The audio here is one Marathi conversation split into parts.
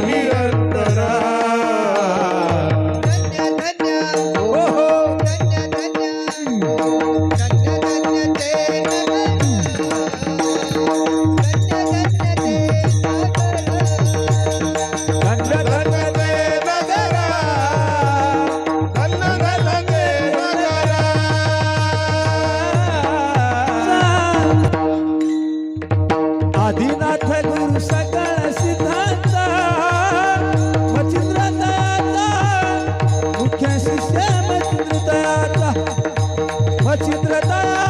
salida. respetar.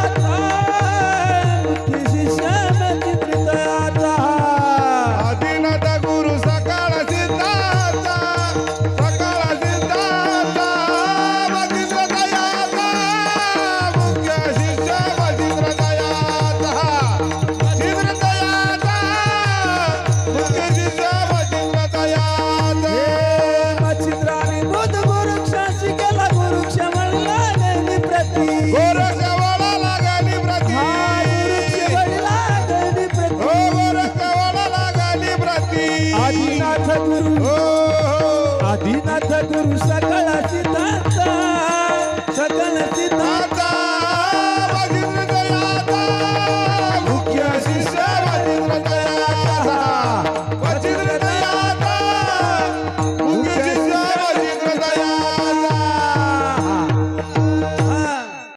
गुरु. हो, हो. आदिनाथ गुरु सकळाची